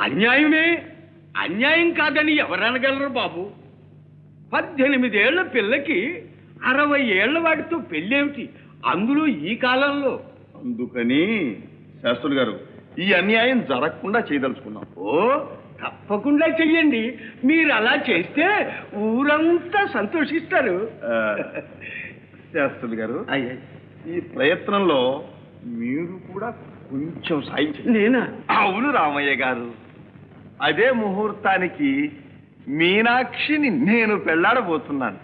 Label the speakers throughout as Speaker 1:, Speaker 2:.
Speaker 1: అన్యాయమే. అన్యాయం కాదని ఎవరనగలరు బాబు? పద్దెనిమిదేళ్ళ పిల్లకి అరవై ఏళ్ళ వాడితో పెళ్ళేమిటి? అందులో ఈ కాలంలో.
Speaker 2: అందుకని శాస్త్రులు గారు ఈ అన్యాయం జరగకుండా చేయదలుచుకున్నాం.
Speaker 1: ఓ తప్పకుండా చెయ్యండి. మీరు అలా చేస్తే ఊరంతా సంతోషిస్తారు.
Speaker 2: శాస్త్రులు గారు ఈ ప్రయత్నంలో మీరు కూడా కొంచెం సాయం
Speaker 1: నేనా?
Speaker 2: అవును రామయ్య గారు. అదే ముహూర్తానికి మీనాక్షిని నేను పెళ్ళాడబోతున్నాను?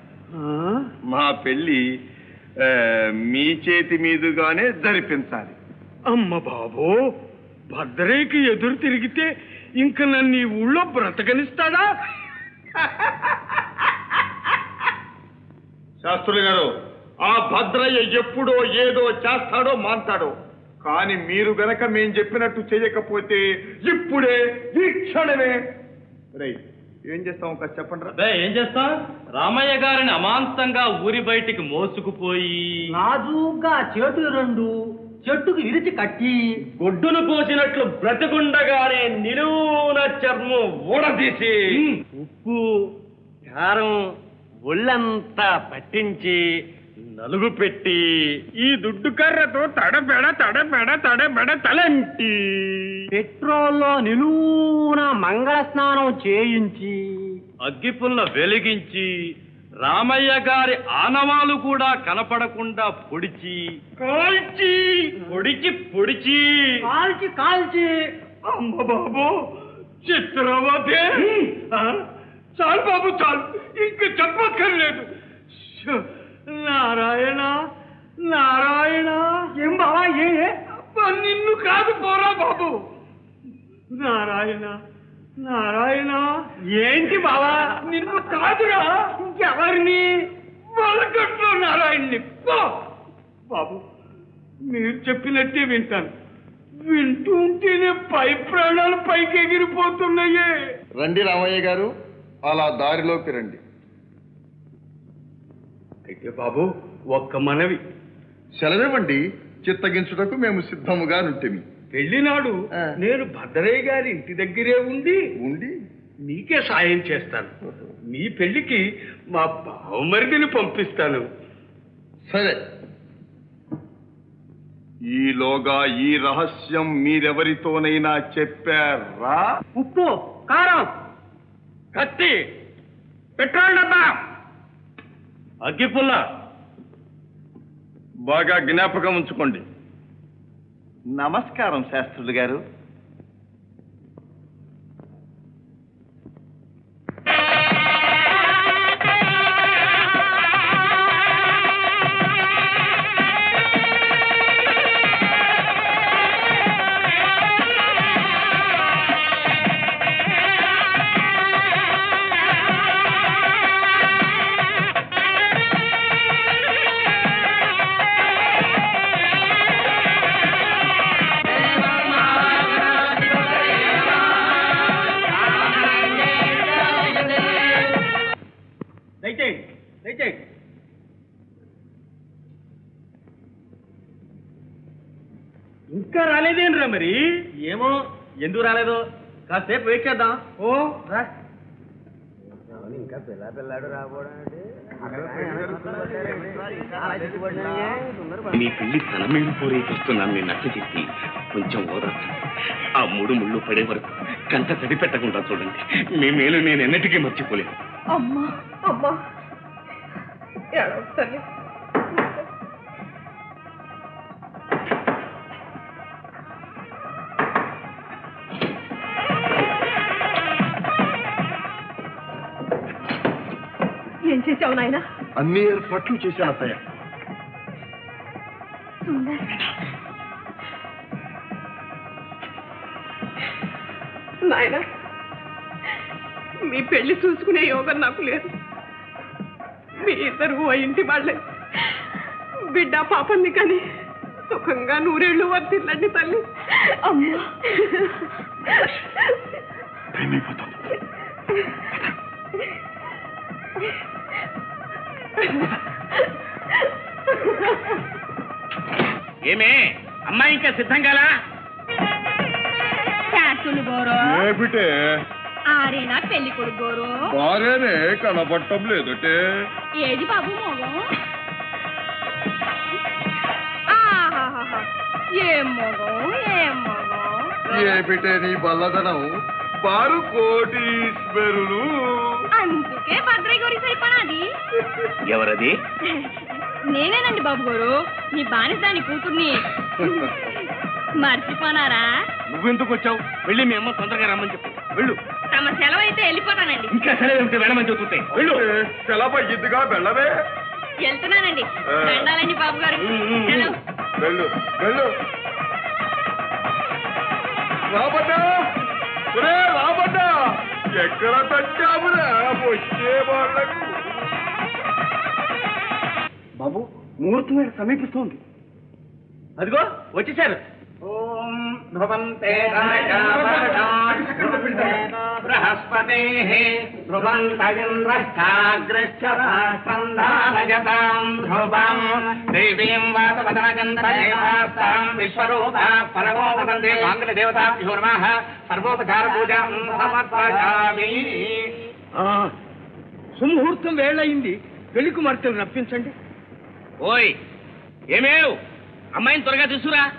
Speaker 2: మా పెళ్ళి మీ చేతి మీదుగానే జరిపించాలి.
Speaker 1: అమ్మ బాబో భద్రయ్యకి ఎదురు తిరిగితే ఇంక నన్ను ఈ ఊళ్ళో బ్రతకనిస్తాడా?
Speaker 2: శాస్త్రులు గారు ఆ భద్రయ్య ఎప్పుడో ఏదో చేస్తాడో మాంతాడో. కానీ మీరు గనక మేం చెప్పినట్టు చేయకపోతే ఇప్పుడే ఈ క్షణమే. రేయ్, ఏం చేస్తాం ఒక చెప్పండి రా.
Speaker 3: ఏం చేస్తాం? రామయ్య గారిని అమాంతంగా ఊరి బయటికి మోసుకుపోయి
Speaker 4: నాజూగా చేతులు రెండు చెట్టుకు ఇరిచి కట్టి
Speaker 3: గొడ్డును కోసినట్లు బ్రతికుండగానే నిలువున చర్మం ఊడదీసి ఉప్పు కారం ఒళ్ళంతా పట్టించి నలుగు పెట్టి
Speaker 1: ఈ దుడ్డు కర్రతో తడబెడ తడబెడ తడబెడ తలంటి.
Speaker 4: పెట్రోల్లో నిలువున మంగళ స్నానం చేయించి
Speaker 3: అగ్గిపుల్ల వెలిగించి రామయ్య గారి ఆనవాలు కూడా కనపడకుండా పొడిచి. కాల్చి. పొడిచి పొడిచి.
Speaker 4: కాల్చి కాల్చి.
Speaker 1: అమ్మ బాబు చిత్రవతే? చాలు బాబు చాలు. ఇంక చెప్పక్కర్లేదు. నారాయణ నారాయణ.
Speaker 4: ఏం బావా ఏ
Speaker 1: నిన్ను కాదు పోరా బాబు. నారాయణ నారాయణ.
Speaker 4: ఏంటి బావా?
Speaker 1: నిన్ను కాదురా.
Speaker 4: ఇంకెవరిని?
Speaker 1: వాళ్ళకట్లో నారాయణ్ణి. బాబు మీరు చెప్పినట్టే వింటాను. వింటూ ఉంటేనే పై ప్రాణాలు పైకి ఎగిరిపోతున్నాయే.
Speaker 2: రండి రామయ్య గారు అలా దారిలోకి రండి.
Speaker 1: అయితే బాబు ఒక్క మనవి.
Speaker 2: సెలవివ్వండి చిత్తగించుటకు మేము సిద్ధముగా నుంటిమి.
Speaker 1: పెళ్ళినాడు
Speaker 2: ఆ.
Speaker 1: నేను భద్రయ్య గారి ఇంటి దగ్గరే ఉండి
Speaker 2: ఉండి.
Speaker 1: మీకే సాయం చేస్తాను. మీ పెళ్ళికి మా బావమరిదిని పంపిస్తాను.
Speaker 2: సరే. ఈలోగా ఈ రహస్యం మీరెవరితోనైనా చెప్పారా?
Speaker 4: ఉప్పు కారం
Speaker 1: కత్తి పెట్రోల్ డబ్బా.
Speaker 3: అగ్గిపుల్ల.
Speaker 2: బాగా జ్ఞాపకం ఉంచుకోండి. నమస్కారం శాస్త్రులు గారు.
Speaker 1: ఇంకా రాలేదేంట్రా మరి?
Speaker 3: ఏమో ఎందుకు రాలేదు? కాసేపు వెయిట్ చేద్దాం.
Speaker 1: ఓ
Speaker 4: రా.
Speaker 5: మీ పెళ్ళి తన మీద పోరే చూస్తున్నాను నేను నచ్చ చెప్పి. కొంచెం ఓదార్చు. ఆ మూడు ముళ్ళు పడే వరకు కంట తడి పెట్టకుండా చూడండి. మీ మేలు నేను ఎన్నటికీ మర్చిపోలేను.
Speaker 6: అమ్మా అమ్మా. చేసావు నాయనా?
Speaker 2: అన్ని ఏర్పాట్లు చేశాను అత్తయ్య.
Speaker 6: నాయనా మీ పెళ్ళి చూసుకునే యోగం నాకు లేదు. మీ ఇద్దరు ఓ ఇంటి వాళ్ళే. బిడ్డ పాపంది కానీ సుఖంగా నూరేళ్ళు వర్తిల్లండి తల్లి. అమ్మా.
Speaker 5: సిద్ధం కాలా
Speaker 2: ఏమిటే?
Speaker 7: ఆరేనా పెళ్ళి కొడుకు గోరు
Speaker 2: భార్యనే కనపడటం లేదటే.
Speaker 7: ఏది బాబు మోగం ఆహాహాహా. ఏం మోగం ఏం మోగం
Speaker 2: ఏమిటే నీ బల్లదనం బారు కోటీశ్వరులు.
Speaker 7: అందుకే భద్రయ్య గారి సరిపడాది.
Speaker 5: ఎవరది?
Speaker 7: నేనేనండి బాబు గారు. మీ బానిస దాని కూతుర్ని. మర్చిపోనారా?
Speaker 5: నువ్వెందుకు వచ్చావు? వెళ్ళి మీ అమ్మ తొందరగా రమ్మని చెప్పు. వెళ్ళు.
Speaker 7: తమ సెలవు అయితే వెళ్ళిపోతానండి.
Speaker 5: ఇంకా సెలవు ఏమిటి? వెళ్ళమని చెబుతుంటే. వెళ్ళు.
Speaker 2: సెలవు ఇద్దిగా వెళ్ళవే.
Speaker 7: వెళ్తున్నానండి. దండాలండి బాబు గారు.
Speaker 2: వెళ్ళు. వెళ్ళు రాబడ్డా ఒరే రాబడ్డా ఎక్కడ తచ్చావురా వచ్చే వాళ్ళకు?
Speaker 5: బాబు ముహూర్తం సమీపిస్తోంది. అదిగో వచ్చేసారు
Speaker 4: బృహస్పతే ధ్రువంతరింద్రష్టాగ్రశ్చరాజతాం ధ్రువం. దేవీం సమర్పయామి.
Speaker 1: సుముహూర్తం వేళయింది. పెళ్ళి కుమార్తెలు రప్పించండి
Speaker 5: ఓయ్ ఏమేవ్? అమ్మాయిని త్వరగా తీసుకురా?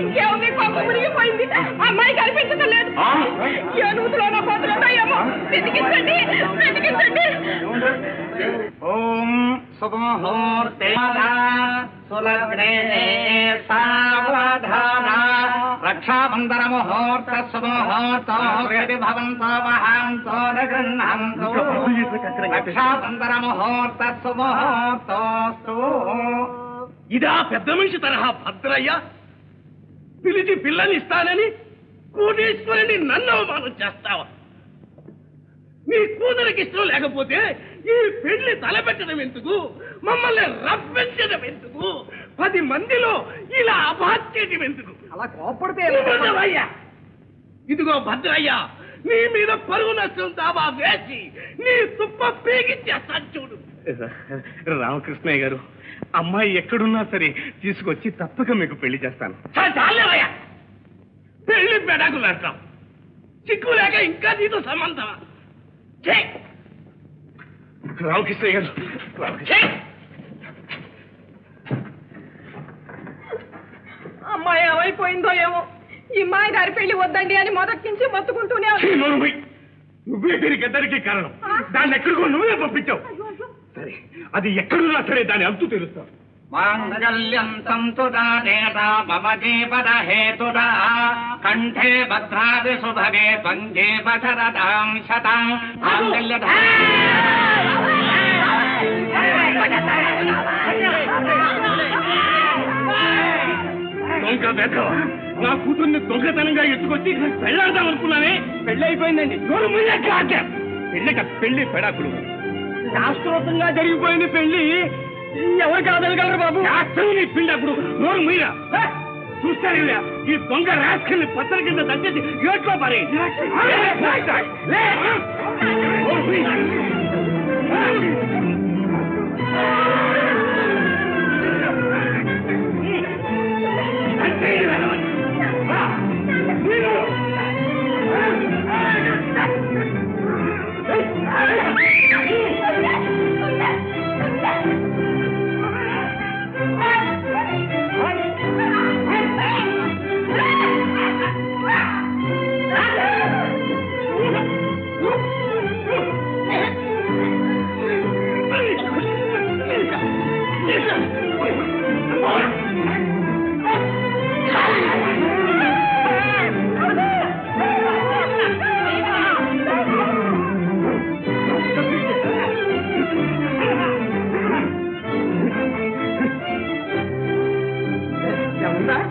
Speaker 6: ఇంకేముంది? కొంప మునిగిపోయింది. అమ్మాయి కనిపించడం లేదు ఏ నూతులో నా కోతులు ఉన్నాయేమో? వెతికించండి. వెతికించండి.
Speaker 4: ఓం శుభముహూర్తే సులగ్నే సావధాన. రక్షాబంధన ముహూర్త భవంతో గృహంతో రక్షాబంధన ముహూర్త
Speaker 1: ఇదా పెద్ద మనిషి తరహా భద్రయ్య. పిలిచి పిల్లని ఇస్తానని కోటేశ్వరుని నన్ను అవమానం చేస్తావా? నీ కూతురికి ఇష్టం లేకపోతే ఈ పెళ్ళి తలపెట్టడం ఎందుకు? మమ్మల్ని రప్పించడం ఎందుకు? పది మందిలో ఇలా అబాధ్యతం ఎందుకు?
Speaker 4: అలా కోపడితే
Speaker 1: ఇదిగో భద్రయ్య నీ మీద పరుగు నష్టం దాబా వేసి నీ తుప్ప పీకిచ్చేస్తాను చూడు.
Speaker 5: రామకృష్ణయ్య గారు అమ్మాయి ఎక్కడున్నా సరే తీసుకొచ్చి తప్పక మీకు పెళ్ళి చేస్తాను.
Speaker 1: చాలేవయ్యా. పెళ్ళి పెడాకులు అంటాం చిక్కు లేక ఇంకా నీతో సంబంధమా!
Speaker 5: రామకృష్ణయ్య గారు!
Speaker 6: అమ్మాయి ఏమైపోయిందో ఏమో. ఈ మాయ గారి పెళ్ళి వద్దండి అని మొదటి నుంచి మొత్తుకుంటూనే.
Speaker 1: నువ్వే దీనికి ఇద్దరికి కారణం దాన్ని ఎక్కడికో నువ్వే పంపించావు. సరే అది ఎక్కడున్నా సరే దాని అంతు తెలుస్తావు
Speaker 4: మాంగళ్యం సంతుదానేత మమ జీవన హేతుదా కంఠే భద్రాది సుభగే త్వంగే భరదాం శతం. మాంగళ్య
Speaker 1: దొంగ నా కూతుర్ని దొంగతనంగా ఎత్తుకొచ్చి పెళ్ళాడదాం అనుకున్నానే పెళ్ళి అయిపోయిందండి నోరు మూయక ఆజ్ఞ. పెళ్ళి కాదు, పెళ్ళి పెడాకులు. శాస్త్రోత్తంగా జరిగిపోయింది పెళ్ళి ఎవరు కాదనగలరు బాబు? శాస్త్రం నీ పిండప్పుడు నోరు మీరా చూస్తారు ఇలా, ఈ దొంగ రాసుకెళ్ళి పత్ర కింద దంచేసి ఏట్లో పరే.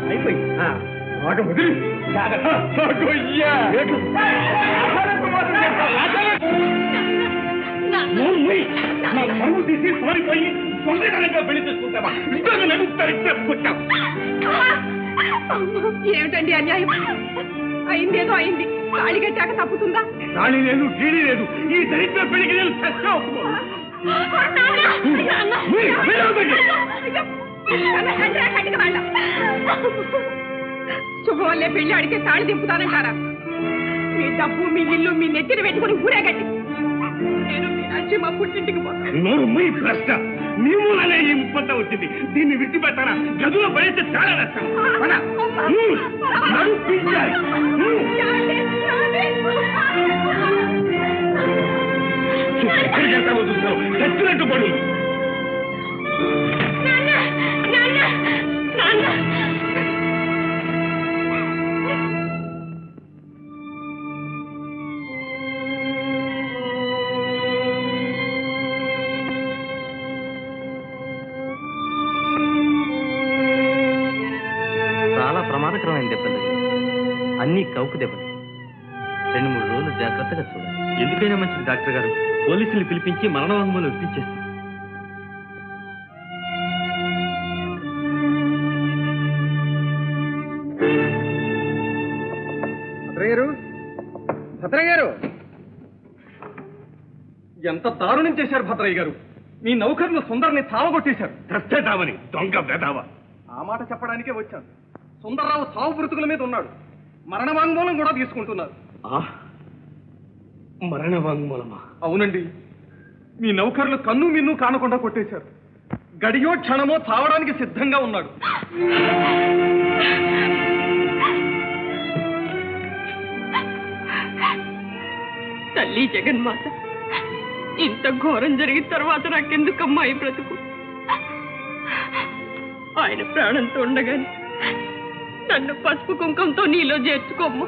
Speaker 1: అయిపోయింది మాట ముదిరి. నా పరువు తీసి పెళ్ళి చేసుకుంటావా నడుస్తారు చెప్పుకుంటాం
Speaker 6: ఏమిటండి అన్యాయం? అయిందేదో అయింది. తాళి కట్టాక తప్పుతుందా?
Speaker 1: నాని లేదు గీడి లేదు. ఈ దరిద్ర పెళ్ళికి నేను చచ్చా
Speaker 7: శుభవల్లే పెళ్ళి అడిగితే తాళి దింపుతానంటారా? మీ డబ్బు మీ ఇల్లు మీ నెత్తిన పెట్టుకుని ఊరేగండి నేను మా పుట్టింటికి పోతాను
Speaker 1: నోరు మై ప్రశ్న. నీ మూలనే ఈ ముప్పంతా వచ్చింది. దీన్ని విడిచిపెట్టారా గదిలో పడేస్తే చాలా నష్టం. పద. ఉమ్,
Speaker 8: డాక్టర్ గారు పోలీసులు పిలిపించి మరణ వాంగ్మూలం ఇప్పించేస్తాం
Speaker 1: భద్రయ్య గారు? ఎంత దారుణం చేశారు భద్రయ్య గారు? మీ నౌకర్లు సుందర్ని చావగొట్టేశారు.
Speaker 6: చచ్చేతామని దొంగ బెదావా
Speaker 1: ఆ మాట చెప్పడానికే వచ్చాను. సుందర్రావు సావు బ్రతుకుల మీద ఉన్నాడు. మరణ వాంగ్మూలం కూడా తీసుకుంటున్నారు.
Speaker 6: మరణ వాంగ్మూలమా
Speaker 1: అవునండి. మీ నౌకర్లు కన్ను మిన్ను కానకుండా కొట్టేశారు. గడియో క్షణమో చావడానికి సిద్ధంగా ఉన్నాడు.
Speaker 7: తల్లి జగన్మాత ఇంత ఘోరం జరిగిన తర్వాత నాకెందుకమ్మా ఈ బ్రతుకు? ఆయన ప్రాణంతో ఉండగానే నన్ను పసుపు కుంకంతో నీలో చేర్చుకోమ్మా.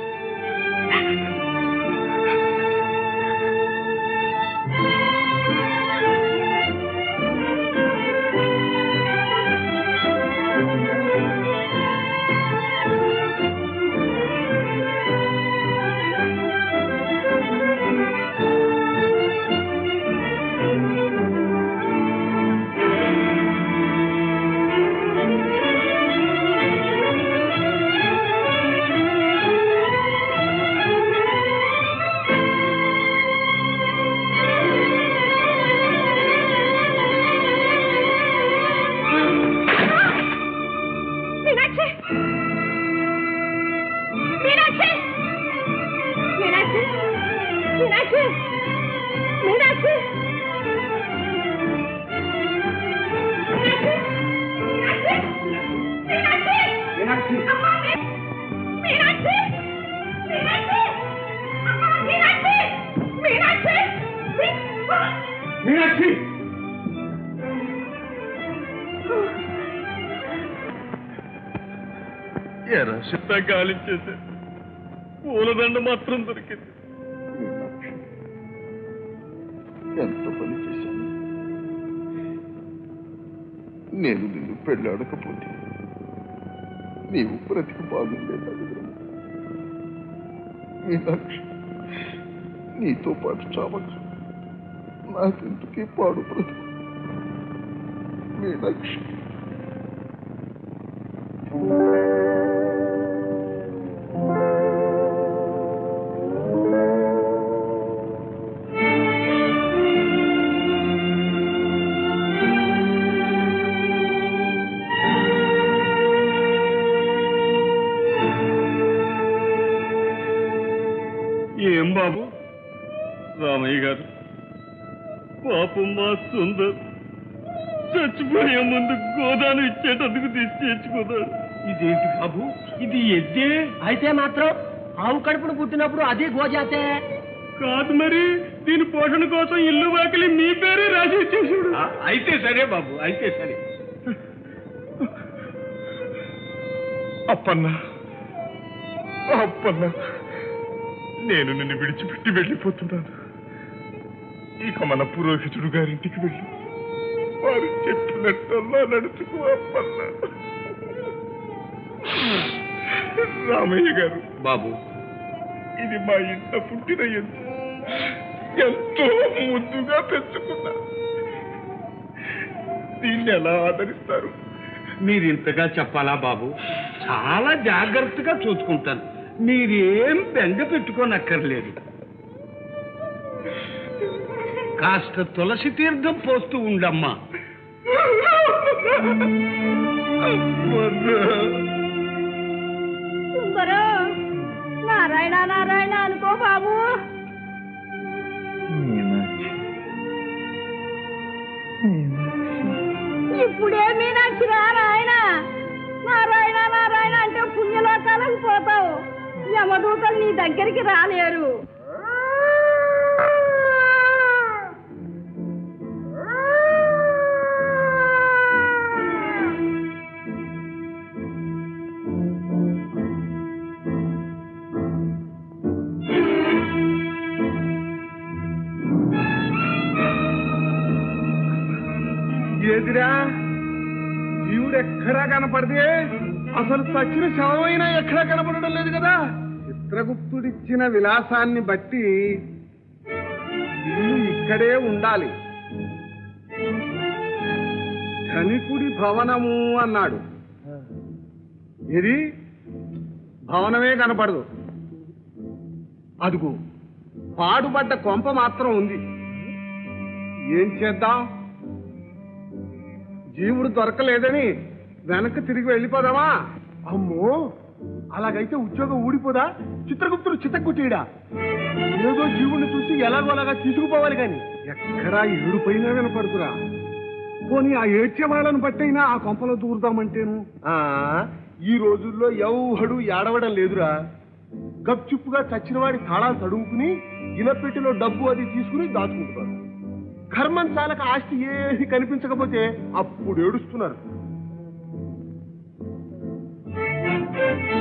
Speaker 7: మీనాక్షి మీనాక్షి మీనాక్షి మీనాక్షి మీనాక్షి మీనాక్షి మీనాక్షి మీనాక్షి
Speaker 9: ఎరా సిద్ధ గాలించేసే పూలదండ మాత్రం దొరికింది
Speaker 2: ఎంత పని చేశాను? నేను నిన్ను పెళ్ళాడకపోతే నీవు బ్రతికి బాగుండేది మీనాక్షి నీతో పాటు చావచ్చు నాకెందుకే పాడు బ్రతుకు? మీనాక్షి.
Speaker 9: పాపం మా సుందర్ చచ్చిపోయే ముందు గోదాను ఇచ్చేటందుకు తీసుకొచ్చుకున్నాడు
Speaker 1: ఇదేంటి బాబు? ఇది ఎద్దే?
Speaker 10: అయితే మాత్రం ఆవు కడుపును పుట్టినప్పుడు అది గోజాతే.
Speaker 1: కాదు మరి దీని పోషణ కోసం ఇల్లు వాకిలి మీ పేరే రాసి ఇచ్చేసాడు అయితే సరే బాబు అయితే సరే.
Speaker 9: అప్పన్న అప్పన్న నేను నిన్ను విడిచిపెట్టి వెళ్ళిపోతున్నాను. ఇక మన పురోహితుడు గారింటికి వెళ్ళి వారు చెప్పినట్టల్లా నడుచుకో అప్పన్న. రామయ్య గారు
Speaker 1: బాబు.
Speaker 9: ఇది మా ఇంట పుట్టిన ఎందు ఎంతో ముద్దుగా పెంచుకున్నా దీన్ని ఎలా ఆదరిస్తారు?
Speaker 1: మీరు ఇంతగా చెప్పాలా బాబు? చాలా జాగ్రత్తగా చూసుకుంటాను. మీరేం బెంగ పెట్టుకోనక్కర్లేదు. కాస్త తులసి తీర్థం పోస్తూ ఉండమ్మా.
Speaker 7: సుందరం నారాయణ నారాయణ అనుకో బాబు. ఇప్పుడే మీనాక్షి నారాయణ నారాయణ నారాయణ అంటే పుణ్యలోకాలకు పోతావు. యమదూతలు నీ దగ్గరికి రాలేరు.
Speaker 8: ఎక్కడా అసలు చచ్చిన శవమైనా ఎక్కడా కనపడడం లేదు కదా? చిత్రగుప్తుడిచ్చిన విలాసాన్ని బట్టి ఇల్లు ఇక్కడే ఉండాలి. ధనికుడి భవనము అన్నాడు. ఇది భవనమే కనపడదు. అదుగు పాడుపడ్డ కొంప మాత్రం ఉంది. ఏం చేద్దాం? జీవుడు దొరకలేదని వెనక్కి తిరిగి వెళ్ళిపోదామా? అమ్మో అలాగైతే ఉద్యోగం ఊడిపోదా? చిత్రగుప్తుడు చిత్తకుట్టిడా ఏదో జీవుని చూసి ఎలాగోలాగా తీసుకుపోవాలి కాని ఎక్కడా ఏడు పైన వినపడుతురా. పోనీ ఆ ఏడ్చే వాళ్ళని బట్టైనా ఆ కొంపలో దూరుదామంటేను? ఆ ఈ రోజుల్లో ఎవడు ఏడవడం లేదురా. గప్చుప్పుగా చచ్చినవాడి తాళాలు తడుముకుని ఇనపెట్టిలో డబ్బు అది తీసుకుని దాచుకుంటున్నారు. కర్మం చాలక ఆస్తి ఏది కనిపించకపోతే అప్పుడు ఏడుస్తున్నారు. Thank you.